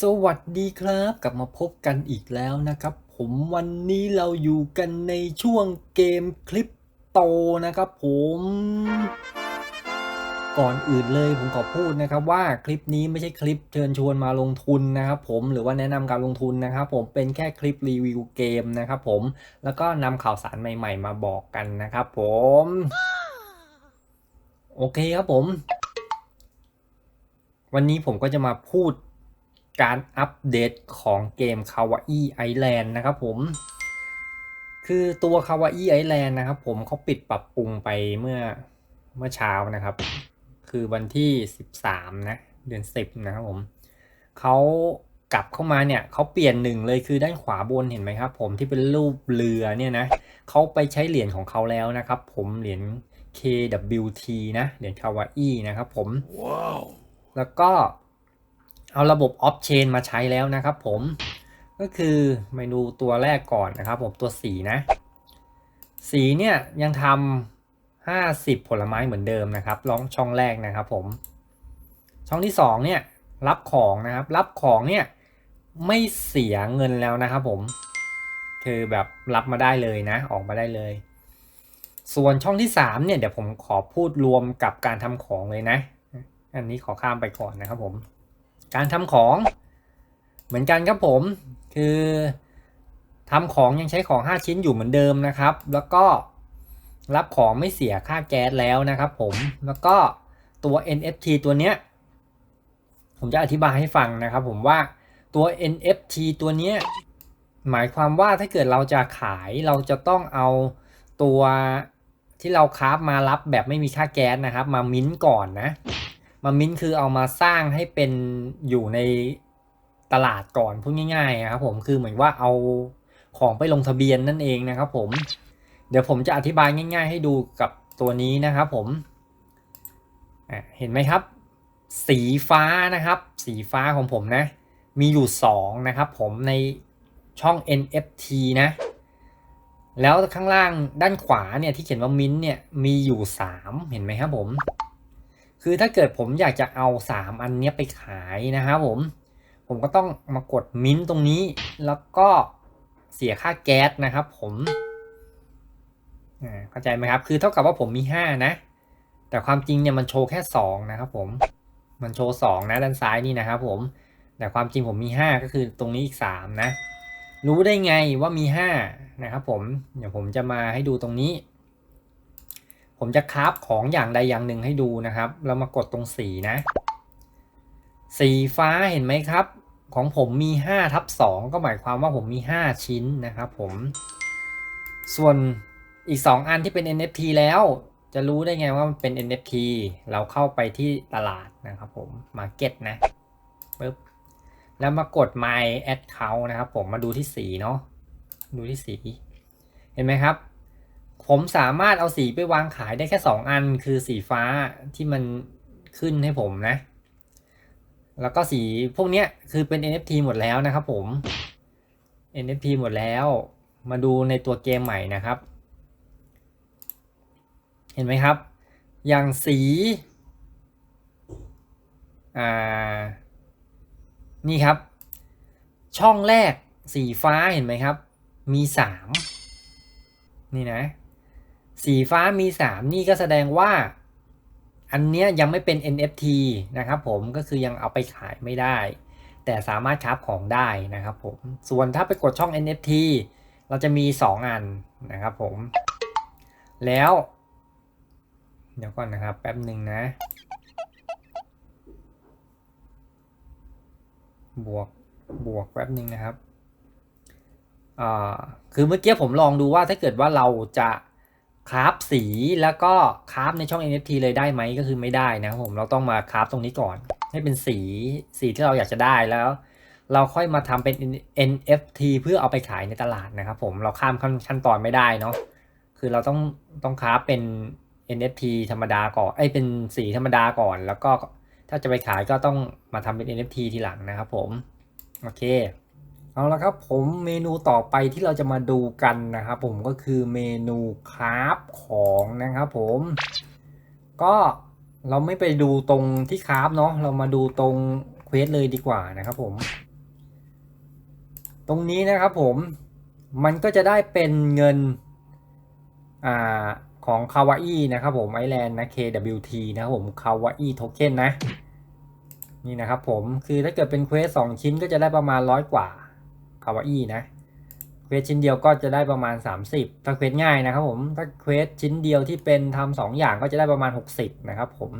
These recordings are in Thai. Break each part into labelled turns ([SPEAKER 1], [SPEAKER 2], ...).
[SPEAKER 1] สวัสดีครับ กลับมาพบกันอีกแล้วนะครับ ผมวันนี้เราอยู่กันในช่วงเกมคลิปโตนะครับผม ก่อนอื่นเลยผมขอพูดนะครับว่าคลิปนี้ไม่ใช่คลิปเชิญชวนมาลงทุนนะครับผมหรือว่าแนะนำการลงทุนนะครับผมเป็นแค่คลิปรีวิวเกมนะครับผมแล้วก็นำข่าวสารใหม่ ๆ มาบอกกันนะครับผมโอเคครับผม วันนี้ผมก็จะมาพูด การอัปเดตของเกม Kawaii Island นะครับผม คือตัว Kawaii Island นะครับผมเขาปิดปรับปรุงไปเมื่อเมื่อเช้านะครับ คือวันที่ 13 นะ เดือน 10 นะครับผมเขากลับเข้ามาเนี่ยเขาเปลี่ยนหนึ่งเลยคือด้านขวาบนเห็นไหมครับ ผมที่เป็นรูปเรือเนี่ยนะเขาไปใช้เหรียญของเขาแล้วนะครับ ผมเหรียญ KWT นะเหรียญ Kawaii นะครับผม
[SPEAKER 2] Wow.
[SPEAKER 1] แล้วก็ เอาระบบออฟเชนมาใช้แล้วนะครับผม ก็คือเมนูตัวแรกก่อนนะครับผมตัวสีนะ สีเนี่ยยังทำห้าสิบผลไม้เหมือนเดิมนะครับลองช่องแรกนะครับผม ช่องที่สองเนี่ยรับของนะครับ รับของเนี่ยไม่เสียเงินแล้วนะครับผมคือแบบรับมาได้เลยนะ ออกมาได้เลย ส่วนช่องที่สามเนี่ยเดี๋ยวผมขอพูดรวมกับการทำของเลยนะ อันนี้ขอข้ามไปก่อนนะครับผม การทำของเหมือนกันครับผมคือทำของยังใช้ของ 5 ชิ้นอยู่เหมือนเดิมนะครับ แล้วก็รับของไม่เสียค่าแก๊สแล้วนะครับผมแล้วก็ตัว NFT ตัวเนี้ยผมจะอธิบายให้ฟังนะครับผมว่าตัว NFT ตัวเนี้ยหมายความว่าถ้าเกิดเราจะขายเราจะต้องเอาตัวที่เราคราฟมารับแบบไม่มีค่าแก๊สนะครับ มามิ้นท์ก่อนนะ มามิ้นท์คือเอามาสร้างให้เป็นอยู่ในตลาดก่อนพูดง่ายๆนะครับผมคือเหมือนว่าเอาของไปลงทะเบียนนั่นเองนะครับผม เดี๋ยวผมจะอธิบายง่าย ๆ ให้ดูกับตัวนี้นะครับผมเห็นไหมครับ สีฟ้านะครับ สีฟ้าของผมนะ มีอยู่ 2 นะครับผมในช่อง NFT นะ แล้วข้างล่างด้านขวาเนี่ยที่เขียนว่ามิ้นท์เนี่ยมีอยู่ 3 เห็นไหมครับผม คือถ้าเกิดผมอยากจะเอา 3 อันเนี้ยไปขายนะครับผม ผมก็ต้องมากดมิ้นท์ตรงนี้ แล้วก็เสียค่าแก๊สนะครับ ผมเข้าใจไหมครับ คือเท่ากับว่าผมมี 5 นะ แต่ความจริงเนี่ยมันโชว์แค่ 2 นะครับผม มันโชว์ 2 นะด้านซ้ายนี่นะครับผม แต่ความจริงผมมี 5 ก็คือตรงนี้อีก 3 นะ รู้ได้ไงว่ามี 5 นะครับผม เดี๋ยวผมจะมาให้ดูตรงนี้ ผมจะคราฟของอย่างใดอย่างหนึ่งให้ดูนะครับ เรามากดตรงสีนะ สีฟ้าเห็นไหมครับ ของผมมี5ทับ2ก็หมายความว่าผมมี 5 ชิ้นนะครับผม ส่วนอีก 2 อันที่เป็น NFT แล้ว จะรู้ได้ไงว่ามันเป็น NFT เราเข้าไปที่ตลาดนะครับผม Market นะปึ๊บแล้วมากด my account นะครับผมมาดูที่สีเนาะดูที่สี เห็นไหมครับ ผมสามารถเอาสีไปวางขายได้แค่ 2 อัน คือสีฟ้าที่มันขึ้นให้ผมนะ แล้วก็สีพวกเนี้ยคือเป็น NFT หมดแล้วนะครับผม NFT หมดแล้ว มาดูในตัวเกมใหม่นะครับ เห็นไหมครับ อย่างสีอ่านี่ครับ ช่องแรกสีฟ้าเห็นไหมครับ มีสามนี่นะ สีฟ้ามีสามนี่ก็แสดงว่า อันเนี้ยยังไม่เป็น NFT นะครับผมก็คือยังเอาไปขายไม่ได้ แต่สามารถคราฟของได้นะครับผม ส่วนถ้าไปกดช่อง NFT เราจะมี 2 อันนะครับผม แล้ว เดี๋ยวก่อนนะครับแป๊บหนึ่งนะ บวกบวกแป๊บหนึ่งนะครับอ่าคือเมื่อกี้ผมลองดูว่าถ้าเกิดว่าเราจะ คราฟสีแล้วก็คราฟในช่อง NFT เลยได้ไหมก็คือไม่ได้นะครับผมเราต้องมาคราฟตรงนี้ก่อน ให้เป็นสีสีที่เราอยากจะได้แล้ว เราค่อยมาทำเป็น NFT เพื่อเอาไปขายในตลาดนะครับผมเราข้ามขั้นขั้นตอนไม่ได้เนาะคือเราต้องต้องคราฟเป็น NFT ธรรมดาก่อนไอ้เป็นสีธรรมดาก่อน แล้วก็ถ้าจะไปขายก็ต้องมาทำเป็น NFT ทีหลังนะครับผมโอเค เอาละครับผมเมนูต่อไปที่เราจะมาดูกันนะครับผมก็คือเมนูคราฟของนะครับผมก็เราไม่ไปดูตรงที่คราฟเนาะเรามาดูตรงเควสเลยดีกว่านะครับผม ตรงนี้นะครับผมมันก็จะได้เป็นเงินอ่าของคาวาอีนะครับผมไอแลนด์นะ KWT นะครับผมคาวาอีโทเค็นนะนี่นะครับผมคือถ้าเกิดเป็นเควสสองชิ้นก็จะได้ประมาณร้อยกว่า คาวาอีนะเควสชิ้นเดียวก็จะได้ประมาณ 30 ถ้าเควสง่ายนะครับผมถ้าเควสชิ้นเดียวที่เป็นทำสองอย่างก็จะได้ประมาณ 60 นะครับผม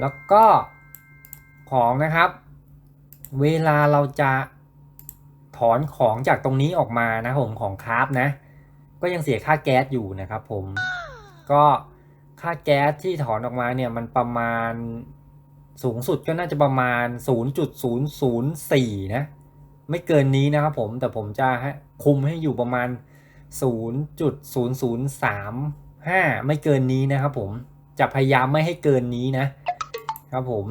[SPEAKER 1] แล้วก็ของนะครับ เวลาเราจะถอนของจากตรงนี้ออกมานะผมของคราฟนะ ก็ยังเสียค่าแก๊สอยู่นะครับผมก็ค่าแก๊สที่ถอนออกมาเนี่ยมันประมาณสูงสุดก็น่าจะประมาณ 0.004 นะ ไม่เกินนี้นะครับผมแต่ผมจะคุมให้อยู่ประมาณ 0.0035 ไม่เกินนี้นะครับผมจะพยายามไม่ให้เกินนี้นะครับผม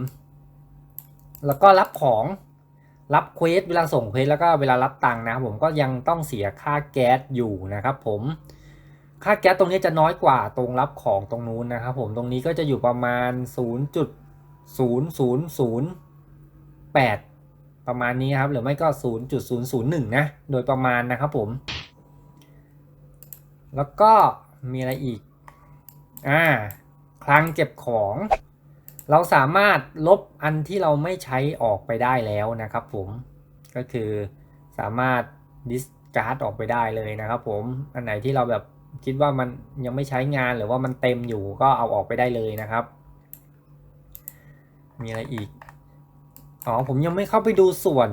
[SPEAKER 1] แล้วก็รับของรับเควสเวลาส่งเควสแล้วก็เวลารับตังค์นะครับผมก็ยังต้องเสียค่าแก๊สอยู่นะครับผมค่าแก๊สตรงนี้จะน้อยกว่าตรงรับของตรงนู้นนะครับผมตรงนี้ก็จะอยู่ประมาณ 0.0008 ประมาณนี้ครับหรือไม่ก็ 0.001 นะ โดยประมาณนะครับผม แล้วก็มีอะไรอีก อ่า คลังเก็บของ เราสามารถลบอันที่เราไม่ใช้ออกไปได้แล้วนะครับผม ก็คือสามารถดิสการ์ดออกไปได้เลยนะครับผม อันไหนที่เราแบบคิดว่ามันยังไม่ใช้งานหรือว่ามันเต็มอยู่ก็เอาออกไปได้เลยนะครับ มีอะไรอีก อ๋อผมยังไม่เข้าไปดูส่วน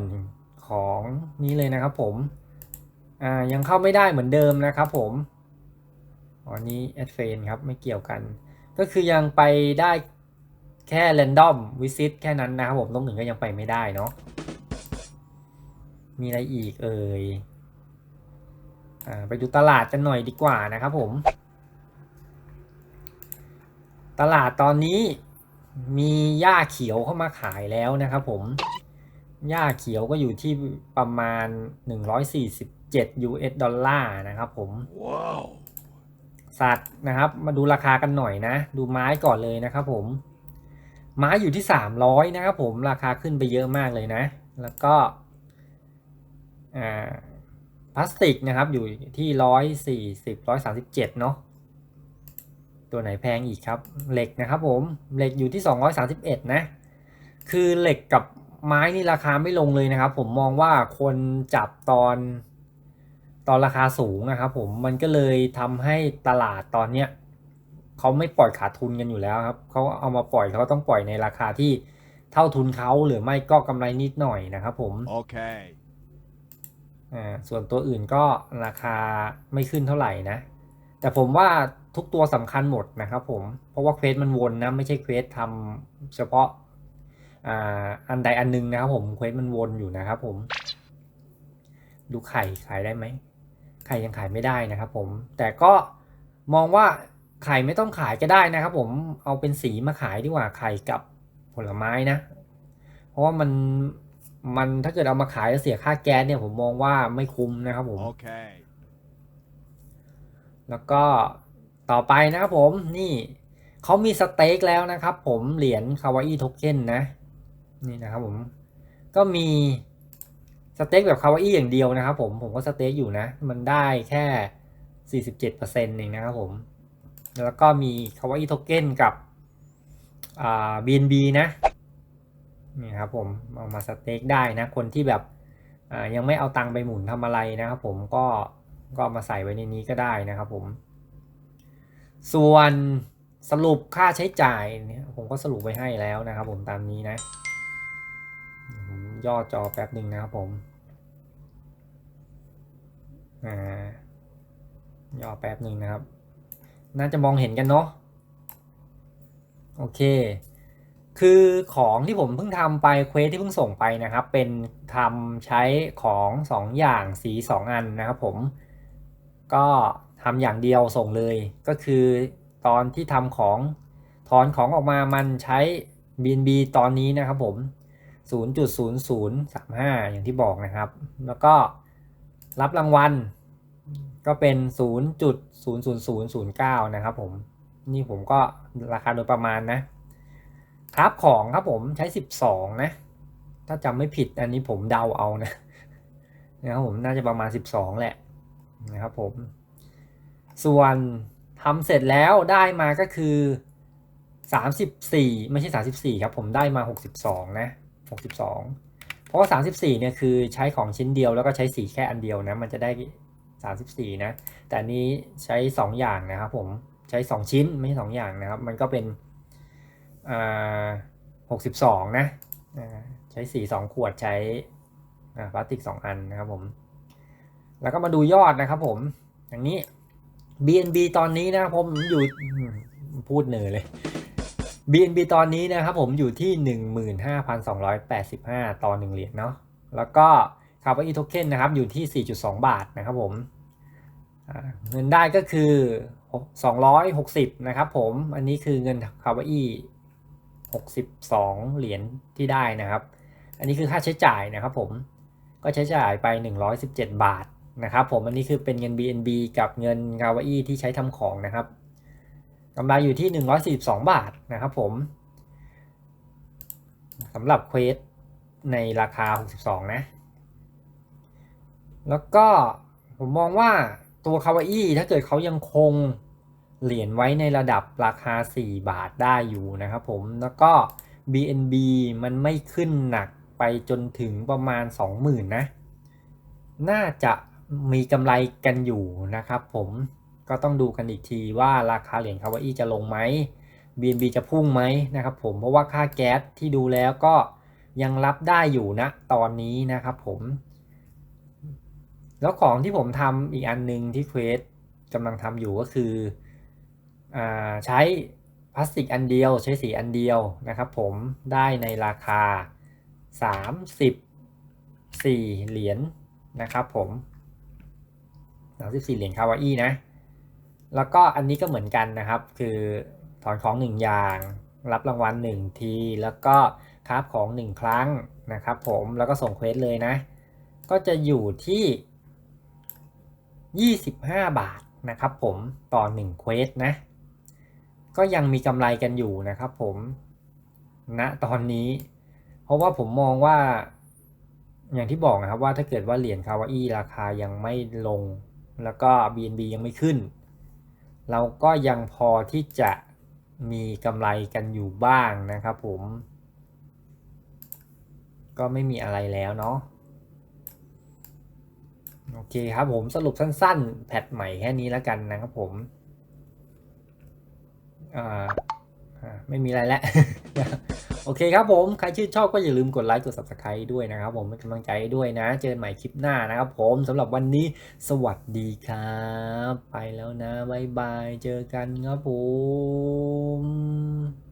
[SPEAKER 1] ของนี้เลยนะครับผม อ่ายังเข้าไม่ได้เหมือนเดิมนะครับผมอ๋อนี้แอดเฟนครับไม่เกี่ยวกัน ก็คือยังไปได้แค่ random visit แค่นั้นนะครับผมตรงอื่นก็ยังไปไม่ได้เนาะมีอะไรอีกเอ่ยอ่าไปดูตลาดกันหน่อยดีกว่านะครับผม ตลาดตอนนี้ มีหญ้าเขียวเข้ามาขายแล้วนะครับผมหญ้าเขียวก็อยู่ที่ประมาณ 147 US ดอลลาร์นะครับผม
[SPEAKER 2] ว้าว
[SPEAKER 1] สัตว์นะครับมาดูราคากันหน่อยนะ ดูไม้ก่อนเลยนะครับผม ไม้อยู่ที่ 300 นะครับผมราคาขึ้นไปเยอะมากเลยนะ แล้วก็อ่าพลาสติกนะครับอยู่ที่ 140 137 เนาะ ตัวไหนแพงอีกครับ เหล็กนะครับผม เหล็กอยู่ที่ 231 นะ คือเหล็กกับไม้นี่ราคาไม่ลงเลยนะครับ ผมมองว่าคนจับตอน ตอนราคาสูงนะครับผม มันก็เลยทำให้ตลาดตอนเนี้ยเขาไม่ปล่อยขาดทุนกันอยู่แล้วครับ เขาเอามาปล่อยเขาต้องปล่อยในราคาที่เท่าทุนเขาหรือไม่ก็กำไรนิดหน่อยนะครับผม
[SPEAKER 2] Okay.
[SPEAKER 1] อ่า ส่วนตัวอื่นก็ราคาไม่ขึ้นเท่าไหร่นะ แต่ผมว่า ทุกตัวสำคัญหมดนะครับผม เพราะว่าเควสมันวนนะ ไม่ใช่เควสทำเฉพาะอ่าอันใดอันหนึงนะครับผมเควสมันวนอยู่นะครับผม ดูไข่ขายได้ไหมไข่ยังขายไม่ได้นะครับผม แต่ก็มองว่าไข่ไม่ต้องขายก็ได้นะครับผมเอาเป็นสีมาขายดีกว่าไข่กับผลไม้นะ เพราะว่ามันมันถ้าเกิดเอามาขายแล้วเสียค่าแก๊สเนี่ยผมมองว่าไม่คุ้มนะครับผม
[SPEAKER 2] Okay.
[SPEAKER 1] แล้วก็ ต่อไปนะครับผมนี่เขามีสเต็กแล้วนะครับ ผมเหรียญคาวาอีโทเค็นนะ นี่นะครับผมก็มีสเต็กแบบคาวาอีอย่างเดียวนะครับ ผมผมก็สเต็กอยู่นะ มันได้แค่ 47%เองนะครับผม แล้วก็มีคาวาอีโทเค็นกับอ่า BNB นะนี่ครับผมเอามาสเต็กได้นะ คนที่แบบอ่ายังไม่เอาตังค์ไปหมุนทำอะไรนะครับผมก็ก็มาใส่ไว้ในนี้ก็ได้นะครับผม ส่วนสรุปค่าใช้จ่ายเนี่ยผมก็สรุปไว้ให้แล้วนะครับผมตามนี้นะผมย่อจอแป๊บหนึ่งนะครับผมอ่าย่อแป๊บหนึ่งนะครับ น่าจะมองเห็นกันเนาะโอเค คือของที่ผมเพิ่งทำไปเควสที่เพิ่งส่งไปนะครับ เป็นทำใช้ของสองอย่างสีสองอันนะครับผม ก็ ทำอย่างเดียวส่งเลย ก็คือตอนที่ทำของถอนของออกมามันใช้ BNB ตอนนี้นะครับผม 0.0035 อย่างที่บอกนะครับ แล้วก็รับรางวัลก็เป็น 0.00009 นะครับผม นี่ผมก็ราคาโดยประมาณนะครับของครับผมใช้ 12 นะ ถ้าจำไม่ผิดอันนี้ผมเดาเอานะนะครับผมน่าจะประมาณ 12 แหละนะครับผม ส่วนทำเสร็จแล้วได้มาก็คือ 34 ไม่ใช่ 34 ครับผมได้มา 62 นะ 62 เพราะว่า 34 เนี่ยคือใช้ของชิ้นเดียวแล้วก็ใช้สีแค่อันเดียวนะ มันจะได้ 34 นะ แต่นี้ใช้ 2 อย่างนะครับผมใช้ 2 ชิ้นไม่ใช่ 2 อย่างนะครับ มันก็เป็นอ่า62 นะใช้สี2ขวดใช้พลาสติก2อันนะครับผม แล้วก็มาดูยอดนะครับผมอย่างนี้ BNB ตอนนี้นะผมอยู่พูดเหนื่อยเลย BNB ตอนนี้นะครับผมอยู่ที่ 15,285 ต่อ 1 เหรียญเนาะแล้วก็คาร์บอนอีโทเค็นนะครับอยู่ที่ 4.2 บาทนะครับผมเงินได้ก็คือ 260 นะครับผมอันนี้คือเงินคาร์บอนอี62 เหรียญที่ได้นะครับ อันนี้คือค่าใช้จ่ายนะครับผมก็ใช้จ่ายไป 117 บาท นะครับผมอันนี้คือเป็นเงิน BNB กับเงินคาร์บอนอีที่ใช้ทำของนะครับกำไรอยู่ที่ 142 บาทนะครับผมสำหรับเควสในราคา 62 นะ แล้วก็ผมมองว่าตัวคาวาอี้ถ้าเกิดเขายังคงเหรียญไว้ในระดับราคา 4 บาทได้อยู่นะครับผม แล้วก็ BNB มันไม่ขึ้นหนักไปจนถึงประมาณ 20,000 นะ น่าจะ มีกำไรกันอยู่นะครับผมก็ต้องดูกันอีกทีว่าราคาเหรียญคาวาอี้จะลงไหม BNB จะพุ่งไหมนะครับผมเพราะว่าค่าแก๊สที่ดูแล้วก็ยังรับได้อยู่นะตอนนี้นะครับผม แล้วของที่ผมทำอีกอันหนึ่งที่เควสกำลังทำอยู่ก็คืออาใช้พลาสติกอันเดียวใช้สีอันเดียวนะครับผมได้ในราคา 34 เหรียญนะครับผม 34 เหรียญคาวาอี้นะ แล้วก็อันนี้ก็เหมือนกันนะครับ คือถอนของ 1 อย่าง รับรางวัล 1 ที แล้วก็คราฟของ 1 ครั้งนะครับผมแล้วก็ส่งเควสเลยนะ ก็จะอยู่ที่ 25 บาทนะครับผมต่อ1เควสนะ ก็ยังมีกำไรกันอยู่นะครับผมณตอนนี้ เพราะว่าผมมองว่าอย่างที่บอกนะครับว่าถ้าเกิดว่าเหรียญคาวาอี้ราคายังไม่ลง แล้วก็ BNB ยังไม่ขึ้น เราก็ยังพอที่จะมีกำไรกันอยู่บ้างนะครับผม ก็ไม่มีอะไรแล้วเนาะโอเคครับผมสรุปสั้นๆ แพทใหม่แค่นี้แล้วกันนะครับผมอ่าไม่มีอะไรแล้ว โอเคครับผม ใครชื่นชอบก็อย่าลืมกดไลค์กด subscribe ด้วยนะครับผมเป็นกำลังใจด้วยนะ เจอกันใหม่คลิปหน้านะครับผมสำหรับวันนี้สวัสดีครับ ไปแล้วนะบายบาย เจอกันครับผม